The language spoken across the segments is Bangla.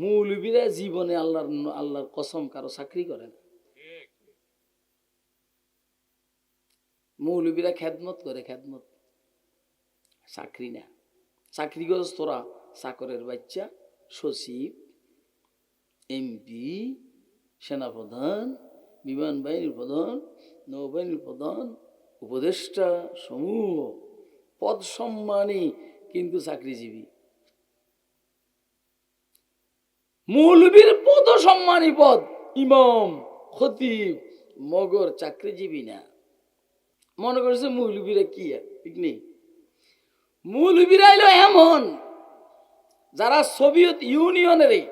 মৌলবীরা জীবনে আল্লাহর আল্লাহর কসম কারও চাকরি করে না। মৌলবীরা খ্যাদমত করে খ্যাদমত চাকরি না। চাকরি করস তোরা চাকরের বাচ্চা, সচিব, এমপি, সেনাপ্রধান, বিমান বাহিনীর প্রধান, নৌবাহিনীর প্রধান, উপদেষ্টা সমূহ। পদ সম্মানী, কিন্তু চাকরিজীবী। মৌলবীর পদ সম্মানী পদ, ইমাম, খতিব, মগর চাকরিজীবী না। মনে করছে মৌলবীরা কি পিকনিক মৌলবীরা এলো এমন, যারা সোভিয়েত ইউনিয়নের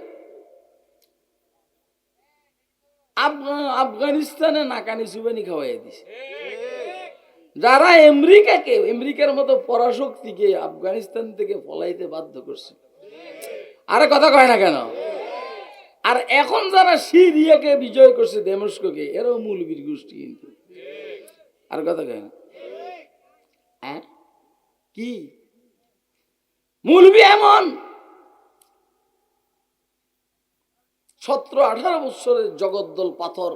আফগা- আফগানিস্তানে নাকানি সুবানি খাওয়াই দিছে। যারা আমেরিকাকে, আমেরিকার মতো পরাশক্তিকে আফগানিস্তান থেকে পলাইতে বাধ্য করছে। আরে কথা কয় না কেন? আর এখন যারা সিরিয়াকে বিজয় করছে, দেমস্ককে, এরাও মূলবীর গোষ্ঠী কিন্তু। আর কথা কয় না? হ্যাঁ? কি? মূলবি এমন? সতেরো আঠারো বছরের জগদ্দল পাথর।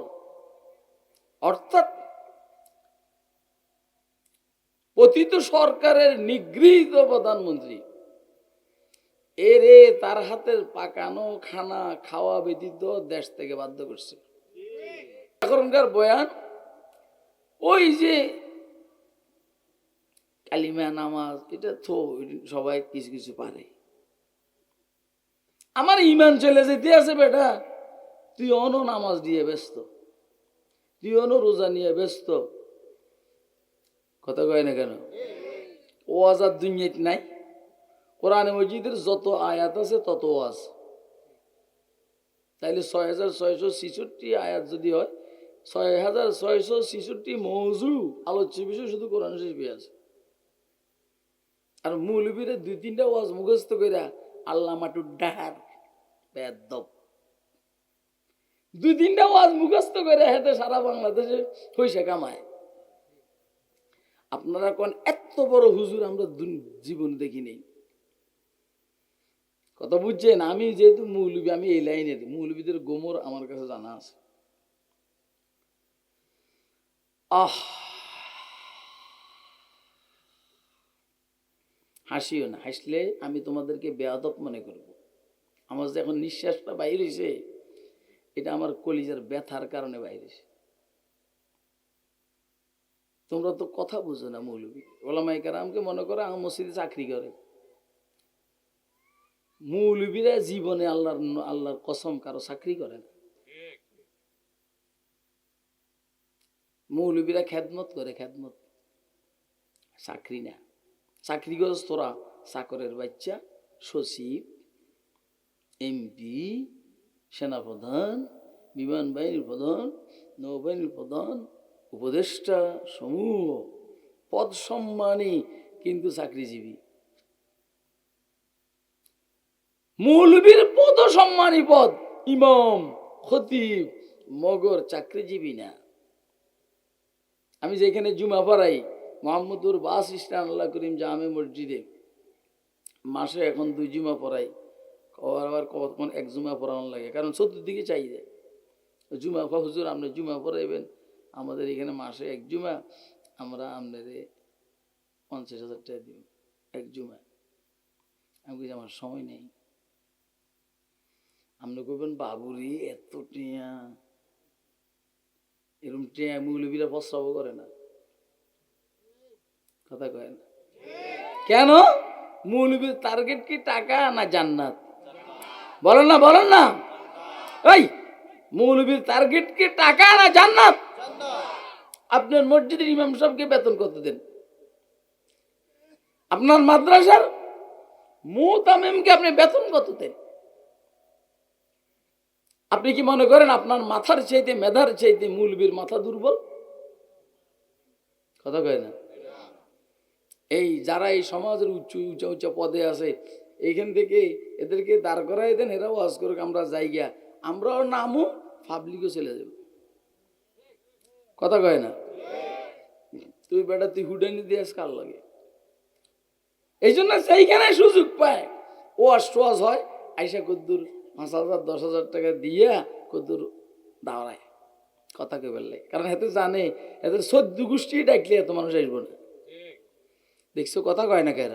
অর্থাৎ পতিত সরকারের নিগৃহীত প্রধানমন্ত্রী। এরে তার হাতের পাকানো খানা খাওয়া ব্যতীত দেশ থেকে বাধ্য করছে। এখনকার বয়ান ওই যে কালিমা নামাজ, এটা তো সবাই কিছু কিছু পারে। আমার ইমান চলে যেতে আছে বেটা। তুই অন নামাজ দিয়ে ব্যস্ত। তুই অন রোজা নিয়ে ব্যস্ত। কথা কয় না কেন? ও আজাদ দুনিয়াত নাই। কোরআনে মসজিদের যত আয়াত আছে, তত ওয়াজ। তাইলে ছয় হাজার ছয়শো ছিষট্টি আয়াত যদি হয় ছয় হাজার ছয়শো ছিষট্টি মৌজু, আলোচ্য বিষয় শুধু কোরআন শরীফে আছে। আর মৌলবীরে দুই তিনটা ওয়াজ মুখস্থ কইরা আল্লাহ মাটুর ডাহার বেদব। দুই তিনটা ওয়াজ মুখস্থ করে হেতে সারা বাংলাদেশে পয়সা কামায়। আপনারা কোন এত বড় হুজুর আমরা জীবন জীবনে দেখি নেই। কথা বুঝছেন? আমি যেহেতু মৌলবী, আমি এই লাইনের মৌলবীদের গোমর আমার কাছে জানা আছে। আহ! হাসিও না। হাসলে আমি তোমাদেরকে বেয়াদব মনে করব। আমার যে এখন নিঃশ্বাসটা বাইর হয়েছে এটা আমার কলিজার ব্যথার কারণে বাইর হয়েছে তোমরা তো কথা বুঝো না মৌলবী। ওলামাই কারামকে মনে করো আমার মসজিদে চাকরি করে। মৌলবীরা জীবনে আল্লাহর আল্লাহর কসম কারও চাকরি করে না। মৌলবীরা খ্যাদমত করে খ্যাদমত চাকরি না। চাকরি করস তোরা চাকরের বাচ্চা, সচিব, এমপি, সেনাপ্রধান, বিমান বাহিনীর প্রধান, নৌবাহিনীর প্রধান, উপদেষ্টা সমূহ। পদ সম্মানী, কিন্তু চাকরিজীবী। মৌলবীর পদ সম্মানী পদ, ইমাম, খতিব, মগর চাকরিজীবী না। আমি যেখানে জুমা পড়াই মোহাম্মদুর বাস ইস্টান আল্লাহ করিম জামে মসজিদে, মাসে এখন দুই জুমা পড়াই কবার আবার কখন এক জুমা পড়ানো লাগে, কারণ চতুর্দিকে চাই যায় জুমা পা হুজুর আপনি জুমা পড়াইবেন, আমাদের এখানে মাসে এক জুমা, আমরা আপনাদের পঞ্চাশ হাজার টাকা দিব, এক জুমা। আমি আমার সময় নেই। আপনি কইবেন, বাবুরি, এত টিয়া। এরকম টিয়া মৌলবীরা প্রস্রাবও করে না। কথা কয় না। কেন? মৌলবীর টার্গেট কি টাকা না জান্নাত? বলেন না বলেন না। এই মৌলবীর টার্গেট কি টাকা না জান্নাত? আপনার মসজিদের ইমাম সাহেবকে বেতন কত দেন? আপনার মাদ্রাসার মুতামিমকে আপনি বেতন কত দেন? আপনি কি মনে করেন আপনার মাথার চাইতে, মেধার চাইতে মৌলবীর মাথা দুর্বল? কথা কয় না? এই যারা এই সমাজের উচ্চ উঁচা উঁচা পদে আছে, এইখান থেকে এদেরকে দাঁড় করাই দেন এরাও ওয়াজ করুক, আমরা যাই গিয়া, আমরাও নামও পাবলিকও চলে যাব। কথা কয় না? তুই বেটা, তুই হুডানি দিয়াস কার লাগে? এই জন্য সেইখানে সুযোগ পায়। ওয়াজ টোয়াজ হয় আইসা কদ্দুর পাঁচ হাজার, দশ হাজার টাকা দিয়া কদুর দাঁড়ায় কথা কে বললে কারণ এতে জানে এদের সদ্য গোষ্ঠী ডাকলে এত মানুষ আসব না। দেখছ, কথা কয় না কেন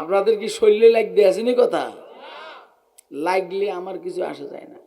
আপনাদের কি শরীরে লাগতে আসেনি কথা? লাগলে আমার কিছু আসা যায় না।